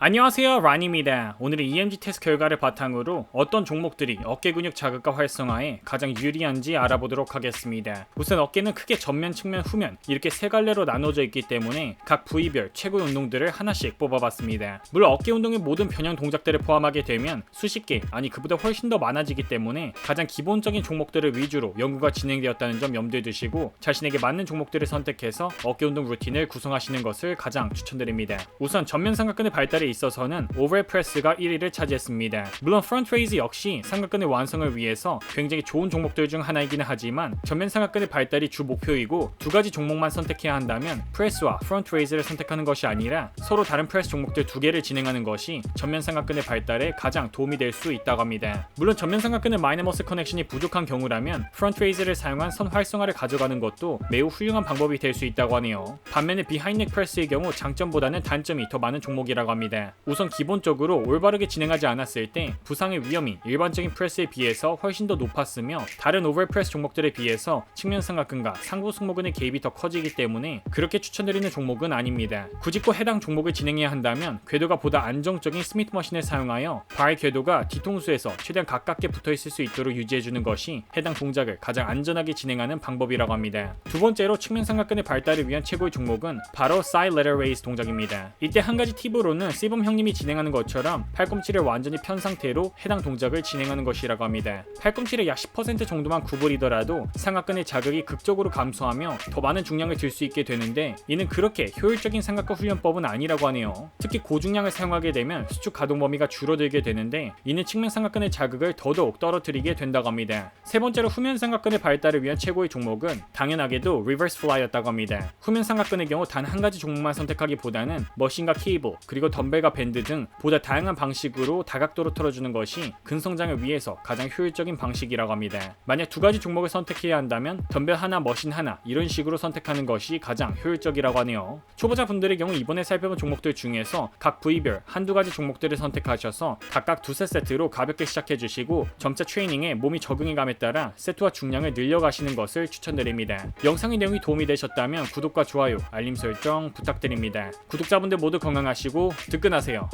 안녕하세요 란입니다. 오늘은 EMG 테스트 결과를 바탕으로 어떤 종목들이 어깨 근육 자극과 활성화에 가장 유리한지 알아보도록 하겠습니다. 우선 어깨는 크게 전면, 측면, 후면 이렇게 세 갈래로 나눠져 있기 때문에 각 부위별 최고 운동들을 하나씩 뽑아봤습니다. 물론 어깨 운동의 모든 변형 동작들을 포함하게 되면 수십 개 아니 그보다 훨씬 더 많아지기 때문에 가장 기본적인 종목들을 위주로 연구가 진행되었다는 점 염두에 두시고 자신에게 맞는 종목들을 선택해서 어깨 운동 루틴을 구성하시는 것을 가장 추천드립니다. 우선 전면 삼각근의 발달에 있어서는 오버헤드 프레스가 1위를 차지했습니다. 물론 프런트 레이즈 역시 삼각근의 완성을 위해서 굉장히 좋은 종목들 중 하나이기는 하지만 전면 삼각근의 발달이 주 목표이고 두 가지 종목만 선택해야 한다면 프레스와 프런트 레이즈를 선택하는 것이 아니라 서로 다른 프레스 종목들 두 개를 진행하는 것이 전면 삼각근의 발달에 가장 도움이 될 수 있다고 합니다. 물론 전면 삼각근의 마이너 머스 커넥션이 부족한 경우라면 프런트 레이즈를 사용한 선 활성화를 가져가는 것도 매우 훌륭한 방법이 될 수 있다고 하네요. 반면에 비하인드 프레스의 경우 장점보다는 단점이 더 많은 종목이라고 합니다. 우선 기본적으로 올바르게 진행하지 않았을 때 부상의 위험이 일반적인 프레스에 비해서 훨씬 더 높았으며 다른 오버헤드 프레스 종목들에 비해서 측면 삼각근과 상부 승모근의 개입이 더 커지기 때문에 그렇게 추천드리는 종목은 아닙니다. 굳이 꼭 해당 종목을 진행해야 한다면 궤도가 보다 안정적인 스미트 머신을 사용하여 발 궤도가 뒤통수에서 최대한 가깝게 붙어 있을 수 있도록 유지해주는 것이 해당 동작을 가장 안전하게 진행하는 방법이라고 합니다. 두 번째로 측면 삼각근의 발달을 위한 최고의 종목은 바로 side lateral raise 동작입니다. 이때 한 가지 팁으로는 시범 형님이 진행하는 것처럼 팔꿈치를 완전히 편 상태로 해당 동작을 진행하는 것이라고 합니다. 팔꿈치를 약 10% 정도만 구부리더라도 삼각근의 자극이 극적으로 감소하며 더 많은 중량을 들 수 있게 되는데 이는 그렇게 효율적인 삼각근 훈련법은 아니라고 하네요. 특히 고중량을 사용하게 되면 수축 가동 범위가 줄어들게 되는데 이는 측면 삼각근의 자극을 더더욱 떨어뜨리게 된다고 합니다. 세 번째로 후면 삼각근의 발달을 위한 최고의 종목은 당연하게도 리버스 플라이였다고 합니다. 후면 삼각근의 경우 단 한 가지 종목만 선택하기보다는 머신과 케이블 그리고 덤벨 과 밴드 등 보다 다양한 방식으로 다각도로 틀어주는 것이 근성장을 위해서 가장 효율적인 방식이라고 합니다. 만약 두 가지 종목을 선택해야 한다면 덤벨 하나, 머신 하나 이런 식으로 선택하는 것이 가장 효율적이라고 하네요. 초보자 분들의 경우 이번에 살펴본 종목들 중에서 각 부위별 한두 가지 종목들을 선택하셔서 각각 두세 세트로 가볍게 시작해 주시고 점차 트레이닝에 몸이 적응해감에 따라 세트와 중량을 늘려가시는 것을 추천드립니다. 영상의 내용이 도움이 되셨다면 구독과 좋아요, 알림 설정 부탁드립니다. 구독자분들 모두 건강하시고 득근하세요.